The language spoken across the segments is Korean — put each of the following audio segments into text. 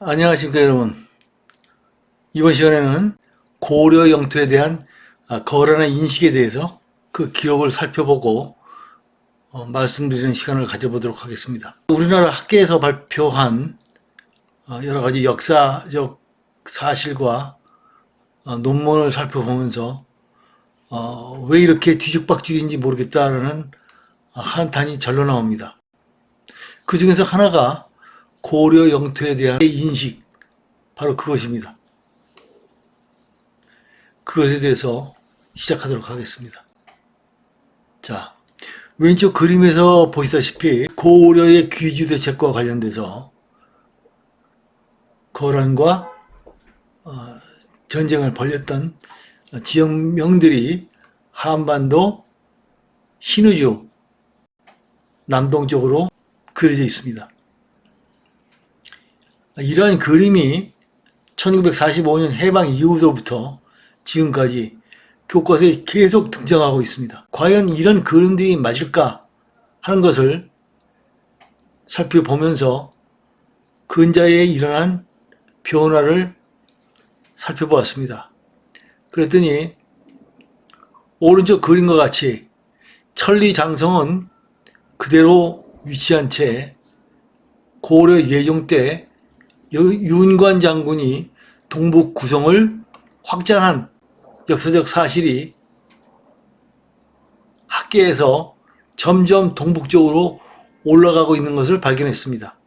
안녕하십니까 여러분. 이번 시간에는 고려 영토에 대한 아, 거란의 인식에 대해서 그 기록을 살펴보고 어, 말씀드리는 시간을 가져보도록 하겠습니다. 우리나라 학계에서 발표한 어, 여러 가지 역사적 사실과 어, 논문을 살펴보면서 어, 왜 이렇게 뒤죽박죽인지 모르겠다라는 아, 한탄이 절로 나옵니다. 그 중에서 하나가 고려 영토에 대한 인식, 바로 그것입니다. 그것에 대해서 시작하도록 하겠습니다. 자, 왼쪽 그림에서 보시다시피 고려의 귀주 대책과 관련돼서 거란과 어, 전쟁을 벌였던 지역명들이 한반도 신우주 남동쪽으로 그려져 있습니다. 이러한 그림이 1945년 해방 이후로부터 지금까지 교과서에 계속 등장하고 있습니다. 과연 이런 그림들이 맞을까 하는 것을 살펴보면서 근자에 일어난 변화를 살펴보았습니다. 그랬더니 오른쪽 그림과 같이 천리장성은 그대로 위치한 채 고려 예종 때 윤관 장군이 동북 구성을 확장한 역사적 사실이 학계에서 점점 동북 쪽으로 올라가고 있는 것을 발견했습니다.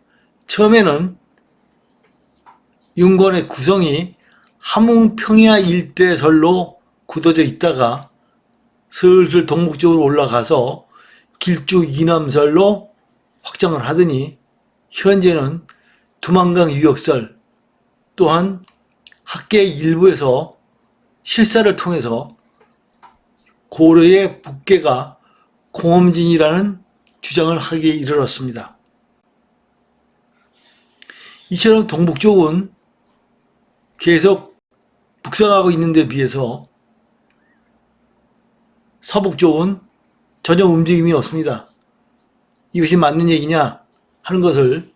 처음에는 윤관의 구성이 함흥평야 일대설로 굳어져 있다가 슬슬 동북 쪽으로 올라가서 길주 이남설로 확장을 하더니 현재는 두만강 유역설 또한 학계 일부에서 실사를 통해서 고려의 북계가 공엄진이라는 주장을 하기에 이르렀습니다. 이처럼 동북 쪽은 계속 북상하고 있는 데 비해서 서북 쪽은 전혀 움직임이 없습니다. 이것이 맞는 얘기냐 하는 것을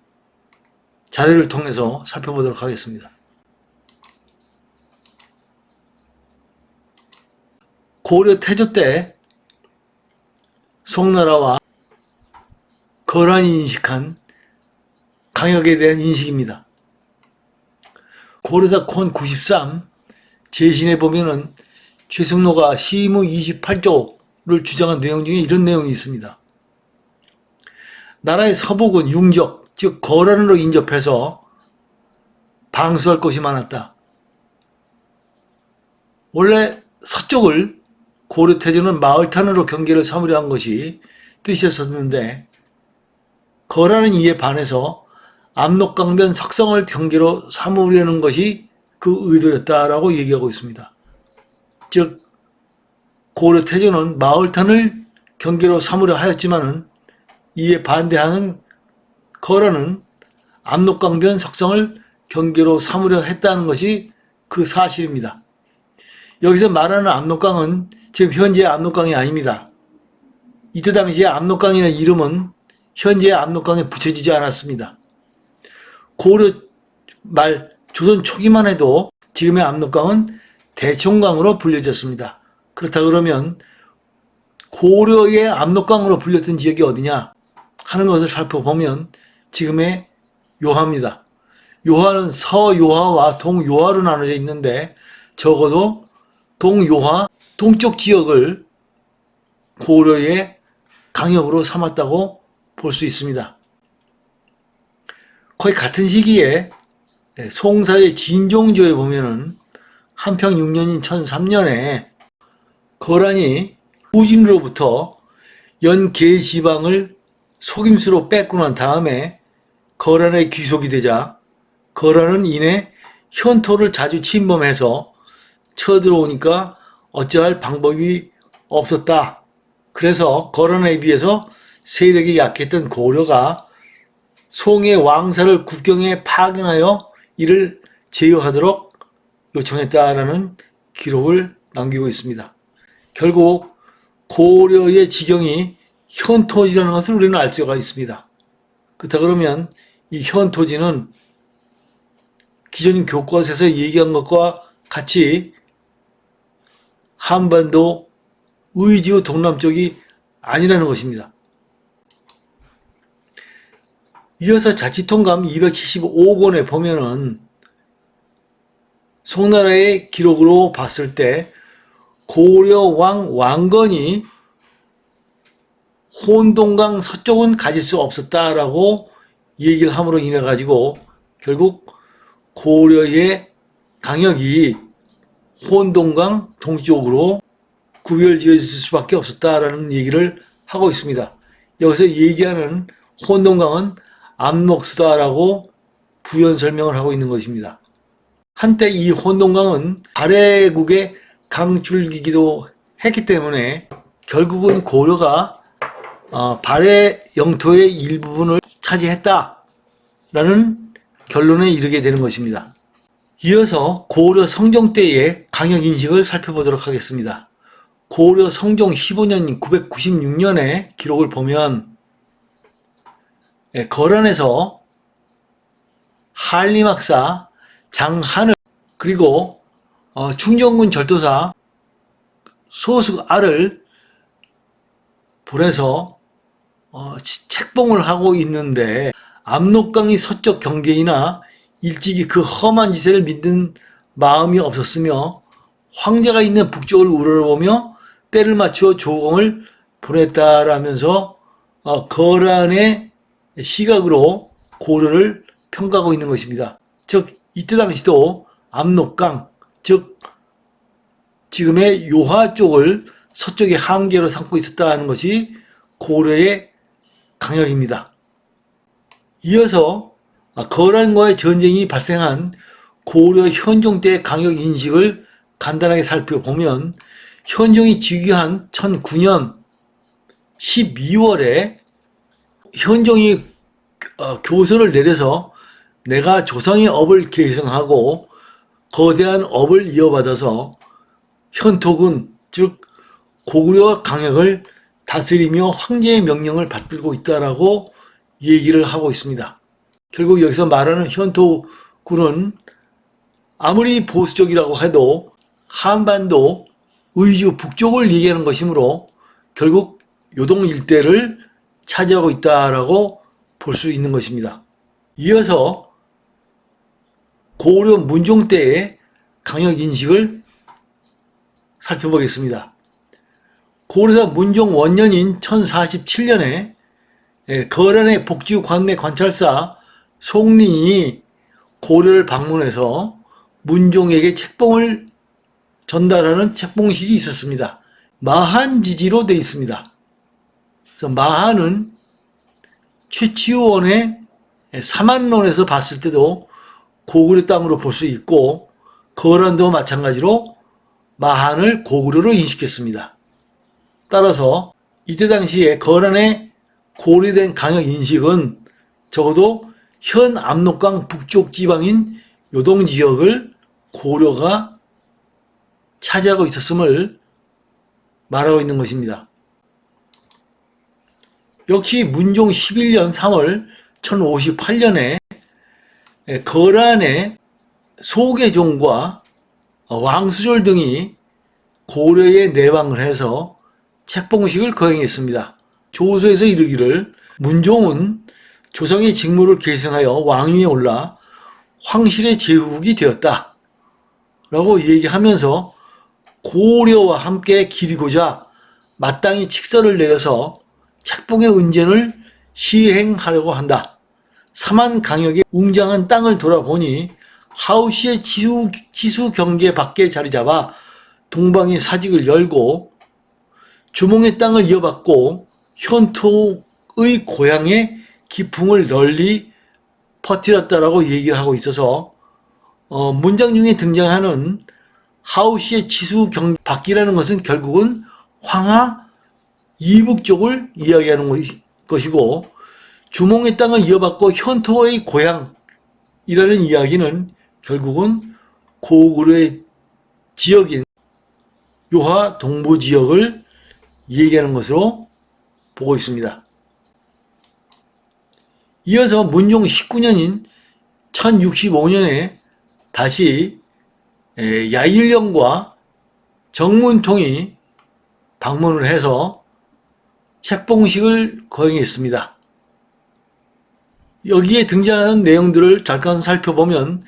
자료를 통해서 살펴보도록 하겠습니다. 고려 태조 때 송나라와 거란이 인식한 강역에 대한 인식입니다. 고려사 콘 93 제신에 보면은 최승로가 시무 28조를 주장한 내용 중에 이런 내용이 있습니다. 나라의 서북은 융적, 즉 거란으로 인접해서 방수할 것이 많았다. 원래 서쪽을 고려태조는 마을탄으로 경계를 삼으려 한 것이 뜻이었었는데 거란은 이에 반해서 압록강변 석성을 경계로 삼으려는 것이 그 의도였다라고 얘기하고 있습니다. 즉 고려태조는 마을탄을 경계로 삼으려 하였지만은 이에 반대하는 거란은 압록강변 석성을 경계로 삼으려 했다는 것이 그 사실입니다. 여기서 말하는 압록강은 지금 현재의 압록강이 아닙니다. 이때 당시에 압록강이라는 이름은 현재의 압록강에 붙여지지 않았습니다. 고려 말 조선 초기만 해도 지금의 압록강은 대청강으로 불려졌습니다. 그렇다 그러면 고려의 압록강으로 불렸던 지역이 어디냐 하는 것을 살펴보면 지금의 요하입니다. 요하는 서요하와 동요하로 나눠져 있는데 적어도 동요하 동쪽 지역을 고려의 강역으로 삼았다고 볼 수 있습니다. 거의 같은 시기에 송사의 진종조에 보면은 한평 6년인 1003년에 거란이 후진으로부터 연계시방을 속임수로 뺏고 난 다음에 거란의 귀속이 되자 거란은 이내 현토를 자주 침범해서 쳐들어오니까 어찌할 방법이 없었다. 그래서 거란에 비해서 세력이 약했던 고려가 송의 왕사를 국경에 파견하여 이를 제어하도록 요청했다라는 기록을 남기고 있습니다. 결국 고려의 지경이 현토지라는 것을 우리는 알 수가 있습니다. 그렇다 그러면 이 현 토지는 기존 교과서에서 얘기한 것과 같이 한반도 의지의 동남쪽이 아니라는 것입니다. 이어서 자치통감 275권에 보면은 송나라의 기록으로 봤을 때 고려 왕 왕건이 혼동강 서쪽은 가질 수 없었다라고 얘기를 함으로 인해 가지고 결국 고려의 강역이 혼동강 동쪽으로 구별 지어질 수밖에 없었다라는 얘기를 하고 있습니다. 여기서 얘기하는 혼동강은 안목수다라고 부연 설명을 하고 있는 것입니다. 한때 이 혼동강은 발해국의 강줄기기도 했기 때문에 결국은 고려가 어, 발해 영토의 일부분을 차지했다라는 결론에 이르게 되는 것입니다. 이어서 고려 성종 때의 강역 인식을 살펴보도록 하겠습니다. 고려 성종 15년 996년의 기록을 보면 예, 거란에서 한림학사 장한을 그리고 어, 충정군 절도사 소숙 알을 보내서 어, 치- 책봉을 하고 있는데 압록강이 서쪽 경계이나 일찍이 그 험한 짓을 믿는 마음이 없었으며 황제가 있는 북쪽을 우러러보며 때를 맞추어 조공을 보냈다라면서 어, 거란의 시각으로 고려를 평가하고 있는 것입니다. 즉 이때 당시도 압록강 즉 지금의 요하 쪽을 서쪽의 한계로 삼고 있었다는 것이 고려의 강역입니다. 이어서 거란과의 전쟁이 발생한 고려 현종 때의 강역 인식을 간단하게 살펴보면 현종이 즉위한 1009년 12월에 현종이 어, 교서를 내려서 내가 조상의 업을 계승하고 거대한 업을 이어받아서 현토군 즉 고구려 강역을 다스리며 황제의 명령을 받들고 있다라고 얘기를 하고 있습니다. 결국 여기서 말하는 현토군은 아무리 보수적이라고 해도 한반도 의주 북쪽을 얘기하는 것이므로 결국 요동 일대를 차지하고 있다라고 볼 수 있는 것입니다. 이어서 고려 문종 때의 강역 인식을 살펴보겠습니다. 고려사 문종 원년인 1047년에 예, 거란의 복지우 관내 관찰사 송린이 고려를 방문해서 문종에게 책봉을 전달하는 책봉식이 있었습니다. 마한지지로 되어 있습니다. 그래서 마한은 최치원의 사만론에서 봤을 때도 고구려 땅으로 볼 수 있고 거란도 마찬가지로 마한을 고구려로 인식했습니다. 따라서 이때 당시에 거란의 고려된 강역 인식은 적어도 현 압록강 북쪽 지방인 요동 지역을 고려가 차지하고 있었음을 말하고 있는 것입니다. 역시 문종 11년 3월 1058년에 거란의 소개종과 왕수졸 등이 고려에 내방을 해서 책봉식을 거행했습니다. 조서에서 이르기를 문종은 조성의 직무를 계승하여 왕위에 올라 황실의 제후국이 되었다. 라고 얘기하면서 고려와 함께 기리고자 마땅히 칙서를 내려서 책봉의 은전을 시행하려고 한다. 삼한 강역의 웅장한 땅을 돌아보니 하우시의 지수, 지수 경계 밖에 자리 잡아 동방의 사직을 열고 주몽의 땅을 이어받고 현토의 고향의 기풍을 널리 퍼뜨렸다라고 얘기를 하고 있어서 어, 문장 중에 등장하는 하우시의 지수 경 밖이라는 것은 결국은 황하 이북 쪽을 이야기하는 것이- 것이고 주몽의 땅을 이어받고 현토의 고향이라는 이야기는 결국은 고구려의 지역인 요하 동부 지역을 얘기하는 것으로 보고 있습니다. 이어서 문종 19년인 1065년에 다시 에, 야일령과 정문통이 방문을 해서 책봉식을 거행했습니다. 여기에 등장하는 내용들을 잠깐 살펴보면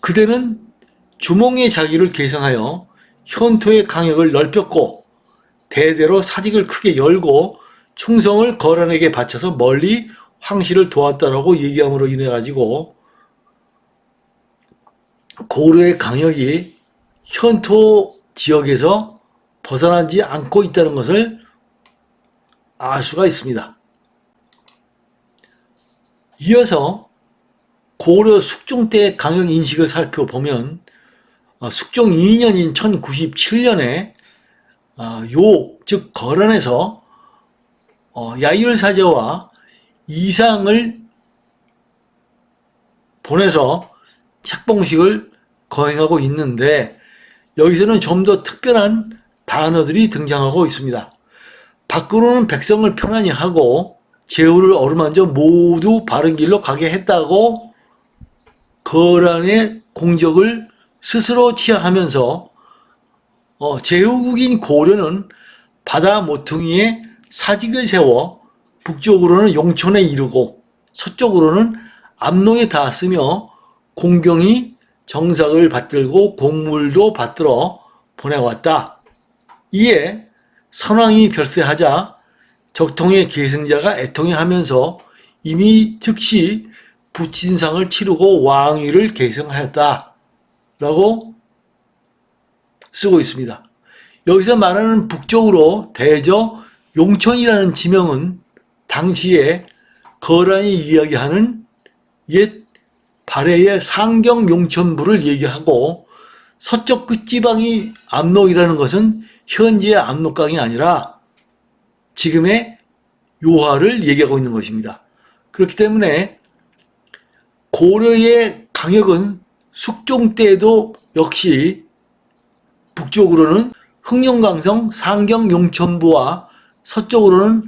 그대는 주몽의 자기를 계승하여 현토의 강역을 넓혔고 대대로 사직을 크게 열고 충성을 거란에게 바쳐서 멀리 황실을 도왔다라고 얘기함으로 인해 가지고 고려의 강역이 현토 지역에서 벗어나지 않고 있다는 것을 알 수가 있습니다. 이어서 고려 숙종 때 강역 인식을 살펴보면 어, 숙종 2년인 1097년에 어, 요, 즉 거란에서 어, 야일 사제와 이상을 보내서 책봉식을 거행하고 있는데 여기서는 좀 더 특별한 단어들이 등장하고 있습니다. 밖으로는 백성을 편안히 하고 제후를 어루만져 모두 바른 길로 가게 했다고 거란의 공적을 스스로 취하하면서 어, 제후국인 고려는 바다 모퉁이에 사직을 세워 북쪽으로는 용촌에 이르고 서쪽으로는 압록에 닿았으며 공경이 정삭을 받들고 공물도 받들어 보내왔다. 이에 선왕이 별세하자 적통의 계승자가 애통해하면서 이미 즉시 부친상을 치르고 왕위를 계승하였다. 라고 쓰고 있습니다. 여기서 말하는 북쪽으로 대저 용천이라는 지명은 당시에 거란이 이야기하는 옛 발해의 상경 용천부를 얘기하고 서쪽 끝지방이 압록이라는 것은 현재의 압록강이 아니라 지금의 요하를 얘기하고 있는 것입니다. 그렇기 때문에 고려의 강역은 숙종 때도 역시 북쪽으로는 흥룡강성 상경 용천부와 서쪽으로는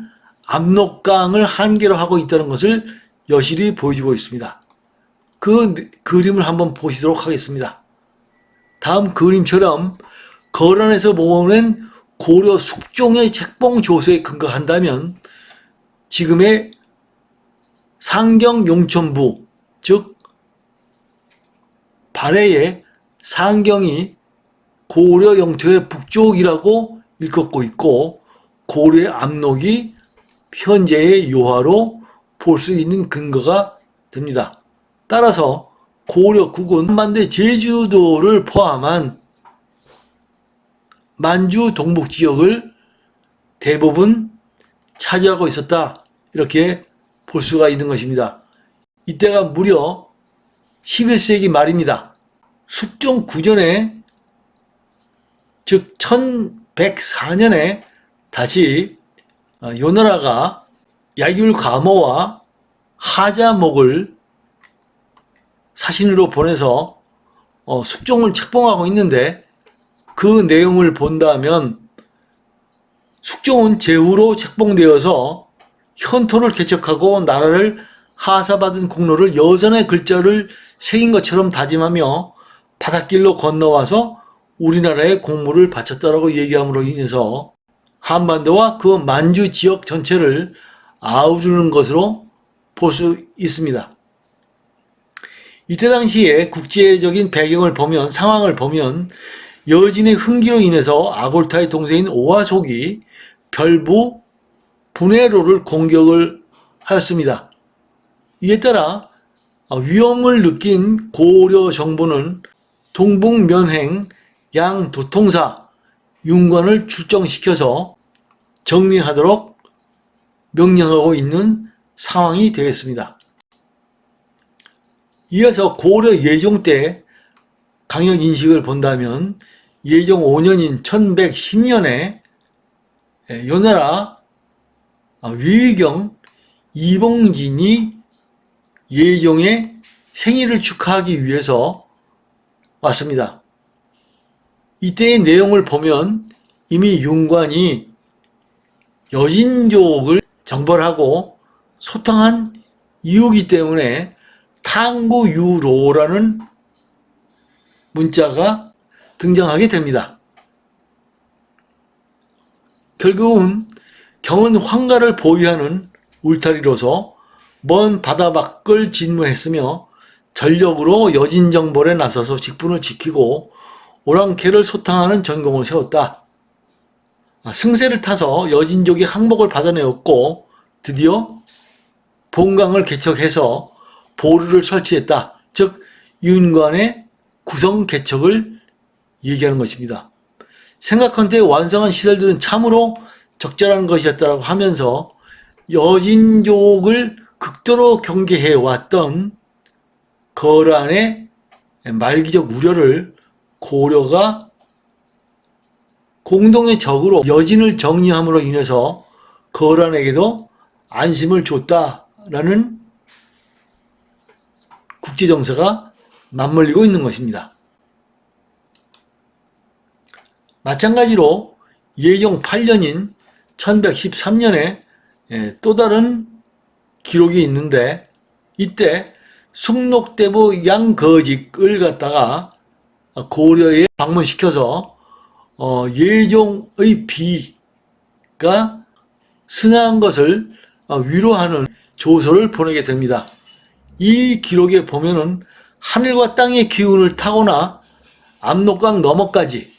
압록강을 한계로 하고 있다는 것을 여실히 보여주고 있습니다. 그 그림을 한번 보시도록 하겠습니다. 다음 그림처럼 거란에서 모으는 고려 숙종의 책봉 조서에 근거한다면 지금의 상경 용천부 즉 발해의 상경이 고려 영토의 북쪽이라고 일컫고 있고 고려의 압록이 현재의 요하로 볼 수 있는 근거가 됩니다. 따라서 고려국은 한반도의 제주도를 포함한 만주 동북 지역을 대부분 차지하고 있었다. 이렇게 볼 수가 있는 것입니다. 이때가 무려 11세기 말입니다. 숙종 9전에 즉 1104년에 다시 어, 요나라가 야귤 가모와 하자목을 사신으로 보내서 어, 숙종을 책봉하고 있는데 그 내용을 본다면 숙종은 제후로 책봉되어서 현토를 개척하고 나라를 하사받은 공로를 여전의 글자를 새긴 것처럼 다짐하며 바닷길로 건너와서 우리나라의 공물을 바쳤다라고 얘기함으로 인해서 한반도와 그 만주 지역 전체를 아우르는 것으로 볼 수 있습니다. 이때 당시에 국제적인 배경을 보면 상황을 보면 여진의 흥기로 인해서 아골타의 동생인 오화속이 별부 분해로를 공격을 하였습니다. 이에 따라 위험을 느낀 고려 정부는 동북면행 양 도통사 윤관을 출정시켜서 정리하도록 명령하고 있는 상황이 되겠습니다. 이어서 고려 예종 때 강역 인식을 본다면 예종 5년인 1110년에 요나라 위위경 이봉진이 예종의 생일을 축하하기 위해서 왔습니다. 이때의 내용을 보면 이미 윤관이 여진족을 정벌하고 소탕한 이유기 때문에 탕구유로라는 문자가 등장하게 됩니다. 결국은 경은 황가를 보유하는 울타리로서 먼 바다 밖을 진무했으며 전력으로 여진정벌에 나서서 직분을 지키고 오랑캐를 소탕하는 전공을 세웠다. 아, 승세를 타서 여진족이 항복을 받아내었고 드디어 본강을 개척해서 보루를 설치했다. 즉 윤관의 구성 개척을 얘기하는 것입니다. 생각한때 완성한 시설들은 참으로 적절한 것이었다고 하면서 여진족을 극도로 경계해 왔던 거란의 말기적 우려를 고려가 공동의 적으로 여진을 정리함으로 인해서 거란에게도 안심을 줬다라는 국제 정세가 맞물리고 있는 것입니다. 마찬가지로 예종 8년인 1113년에 예, 또 다른 기록이 있는데 이때 숙록대부 양거직을 갖다가 고려에 방문시켜서 어, 예종의 비가 승한 것을 어, 위로하는 조서를 보내게 됩니다. 이 기록에 보면은 하늘과 땅의 기운을 타거나 압록강 너머까지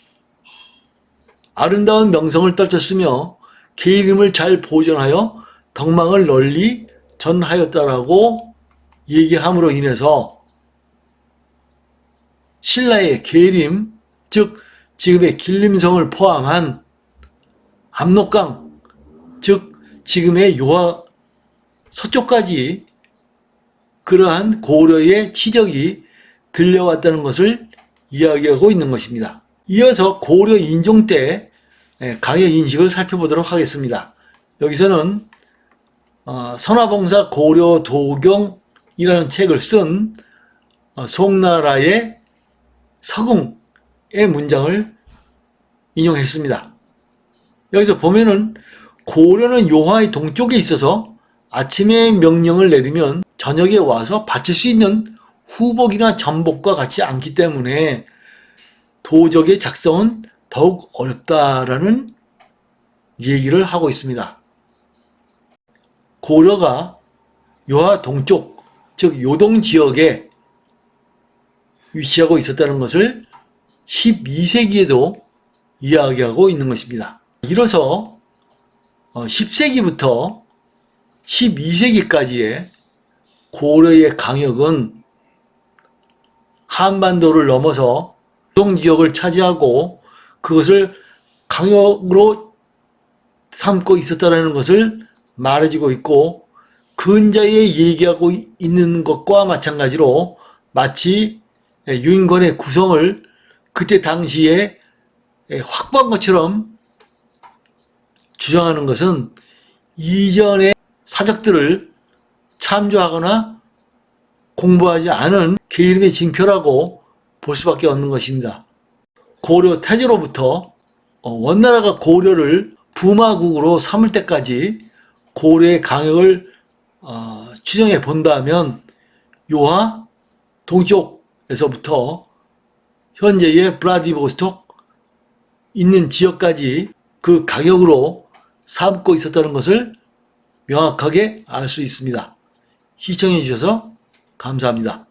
아름다운 명성을 떨쳤으며 계이름을 잘 보존하여 덕망을 널리 전하였다라고 얘기함으로 인해서 신라의 계림, 즉 지금의 길림성을 포함한 압록강, 즉 지금의 요하 서쪽까지 그러한 고려의 치적이 들려왔다는 것을 이야기하고 있는 것입니다. 이어서 고려 인종 때 강의 인식을 살펴보도록 하겠습니다. 여기서는 어, 선화봉사 고려 도경이라는 책을 쓴 어, 송나라의 서궁의 문장을 인용했습니다. 여기서 보면은 고려는 요하의 동쪽에 있어서 아침에 명령을 내리면 저녁에 와서 바칠 수 있는 후복이나 전복과 같지 않기 때문에 도적의 작성은 더욱 어렵다라는 얘기를 하고 있습니다. 고려가 요하 동쪽, 즉 요동 지역에 위치하고 있었다는 것을 12세기에도 이야기하고 있는 것입니다. 이로써 10세기부터 12세기까지의 고려의 강역은 한반도를 넘어서 동 지역을 차지하고 그것을 강역으로 삼고 있었다는 것을 말해주고 있고 근자에 얘기하고 있는 것과 마찬가지로 마치 유인권의 구성을 그때 당시에 확보한 것처럼 주장하는 것은 이전의 사적들을 참조하거나 공부하지 않은 게으름의 징표라고 볼 수밖에 없는 것입니다. 고려 태조로부터 어, 원나라가 고려를 부마국으로 삼을 때까지 고려의 강역을 어, 추정해 본다면 요하 동쪽 에서부터 현재의 블라디보스톡 있는 지역까지 그 강역으로 삼고 있었다는 것을 명확하게 알 수 있습니다. 시청해 주셔서 감사합니다.